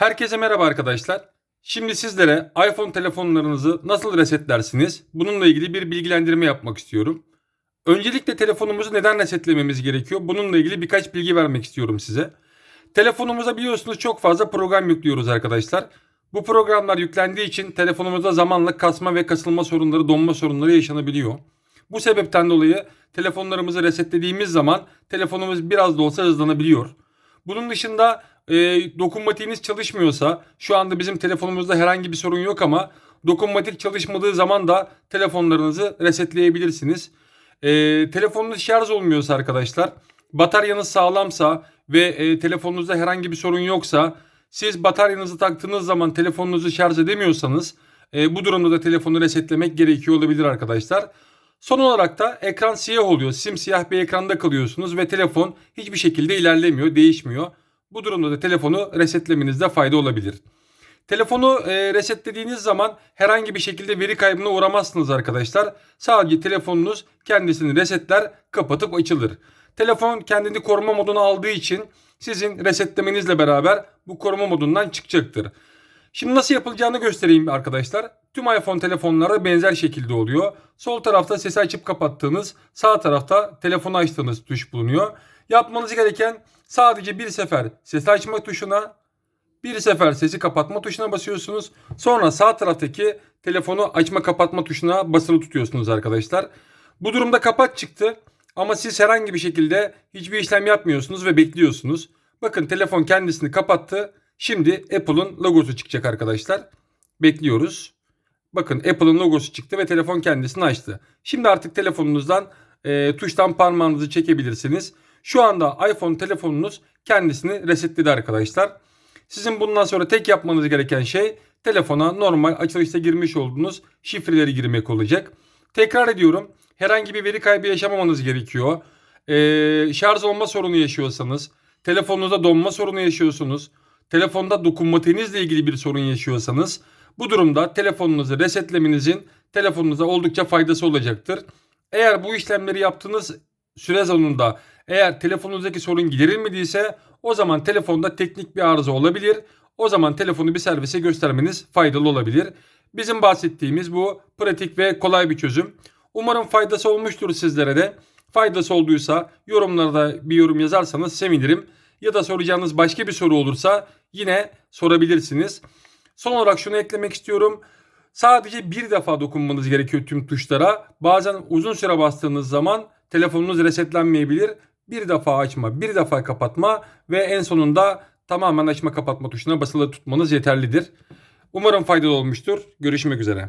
Herkese merhaba arkadaşlar. Şimdi sizlere iPhone telefonlarınızı nasıl resetlersiniz? Bununla ilgili bir bilgilendirme yapmak istiyorum. Öncelikle telefonumuzu neden resetlememiz gerekiyor? Bununla ilgili birkaç bilgi vermek istiyorum size. Telefonumuza biliyorsunuz çok fazla program yüklüyoruz arkadaşlar. Bu programlar yüklendiği için telefonumuzda zamanla kasma ve kasılma sorunları, donma sorunları yaşanabiliyor. Bu sebepten dolayı telefonlarımızı resetlediğimiz zaman telefonumuz biraz da olsa hızlanabiliyor. Bunun dışında e, dokunmatiğiniz çalışmıyorsa şu anda bizim telefonumuzda herhangi bir sorun yok ama dokunmatik çalışmadığı zaman da telefonlarınızı resetleyebilirsiniz. E, telefonunuz şarj olmuyorsa arkadaşlar bataryanız sağlamsa ve e, telefonunuzda herhangi bir sorun yoksa siz bataryanızı taktığınız zaman telefonunuzu şarj edemiyorsanız e, bu durumda da telefonu resetlemek gerekiyor olabilir arkadaşlar. Son olarak da ekran siyah oluyor. Simsiyah bir ekranda kalıyorsunuz ve telefon hiçbir şekilde ilerlemiyor, değişmiyor. Bu durumda da telefonu resetlemenizde fayda olabilir. Telefonu e, resetlediğiniz zaman herhangi bir şekilde veri kaybına uğramazsınız arkadaşlar. Sadece telefonunuz kendisini resetler, kapatıp açılır. Telefon kendini koruma moduna aldığı için sizin resetlemenizle beraber bu koruma modundan çıkacaktır. Şimdi nasıl yapılacağını göstereyim arkadaşlar. Tüm iPhone telefonlarda benzer şekilde oluyor. Sol tarafta sesi açıp kapattığınız, sağ tarafta telefonu açtığınız tuş bulunuyor. Yapmanız gereken sadece bir sefer sesi açma tuşuna, bir sefer sesi kapatma tuşuna basıyorsunuz. Sonra sağ taraftaki telefonu açma kapatma tuşuna basılı tutuyorsunuz arkadaşlar. Bu durumda kapat çıktı ama siz herhangi bir şekilde hiçbir işlem yapmıyorsunuz ve bekliyorsunuz. Bakın telefon kendisini kapattı. Şimdi Apple'ın logosu çıkacak arkadaşlar. Bekliyoruz. Bakın Apple'ın logosu çıktı ve telefon kendisini açtı. Şimdi artık telefonunuzdan e, tuştan parmağınızı çekebilirsiniz. Şu anda iPhone telefonunuz kendisini resetledi arkadaşlar. Sizin bundan sonra tek yapmanız gereken şey telefona normal açılışta girmiş olduğunuz şifreleri girmek olacak. Tekrar ediyorum herhangi bir veri kaybı yaşamamanız gerekiyor. Ee, şarj olma sorunu yaşıyorsanız, telefonunuzda donma sorunu yaşıyorsunuz, telefonda dokunmatiğinizle ilgili bir sorun yaşıyorsanız bu durumda telefonunuzu resetlemenizin telefonunuza oldukça faydası olacaktır. Eğer bu işlemleri yaptığınız süre sonunda eğer telefonunuzdaki sorun giderilmediyse o zaman telefonda teknik bir arıza olabilir. O zaman telefonu bir servise göstermeniz faydalı olabilir. Bizim bahsettiğimiz bu pratik ve kolay bir çözüm. Umarım faydası olmuştur sizlere de. Faydası olduysa yorumlarda bir yorum yazarsanız sevinirim. Ya da soracağınız başka bir soru olursa yine sorabilirsiniz. Son olarak şunu eklemek istiyorum. Sadece bir defa dokunmanız gerekiyor tüm tuşlara. Bazen uzun süre bastığınız zaman telefonunuz resetlenmeyebilir. Bir defa açma, bir defa kapatma ve en sonunda tamamen açma kapatma tuşuna basılı tutmanız yeterlidir. Umarım faydalı olmuştur. Görüşmek üzere.